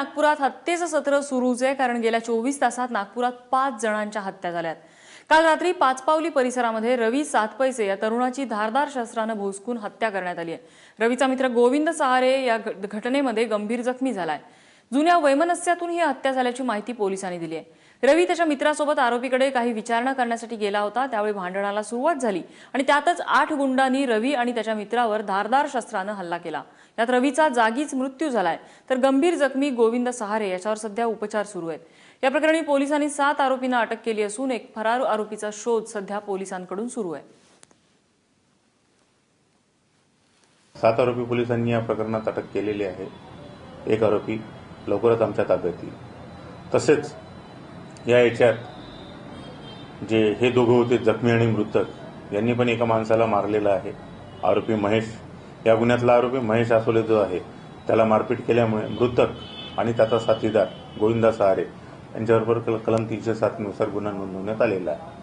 नागपुरात हत्येचं सत्र सुरूच आहे कारण गेल्या चोवीस तासात नागपुरात पाच जणांच्या हत्या झाल्यात. काल रात्री पाचपावली परिसरामध्ये रवी सातपैसे या तरुणाची धारदार शस्त्रानं भोसकून हत्या करण्यात आली आहे. रवीचा मित्र गोविंद सहारे या घटनेमध्ये गंभीर जखमी झालाय. जुन्या वैमनस्यातून ही हत्या झाल्याची माहिती पोलिसांनी दिली आहे. रवी त्याच्या मित्रासोबत आरोपीकडे काही विचारणा करण्यासाठी गेला होता. त्यावेळी भांडणाला सुरुवात झाली आणि त्यातच आठ गुंडांनी रवी आणि त्याच्या मित्रावर धारदार शस्त्रानं हल्ला केला. यात रवीचा जागीच मृत्यू झालाय. तर गंभीर जखमी गोविंद सहारे याच्यावर सध्या उपचार सुरू आहेत. या प्रकरणी पोलिसांनी सात आरोपींना अटक केली असून एक फरार आरोपीचा शोध सध्या पोलिसांकडून सुरू आहे. सात आरोपी पोलिसांनी या प्रकरणात अटक केलेली आहे. एक आरोपी लवकरच आमच्या ताब्यात येईल. तसेच या याच्यात जे हे दोघं होते जखमी आणि मृतक यांनी पण एका माणसाला मारलेलं आहे. आरोपी महेश या गुन्ह्यातला आरोपी महेश आसोले जो आहे त्याला मारपीट केल्यामुळे मृतक आणि त्याचा साथीदार गोविंदा सहारे यांच्याबरोबर कल- कलम तीनशे सातनुसार गुन्हा नोंदवण्यात आलेला आहे.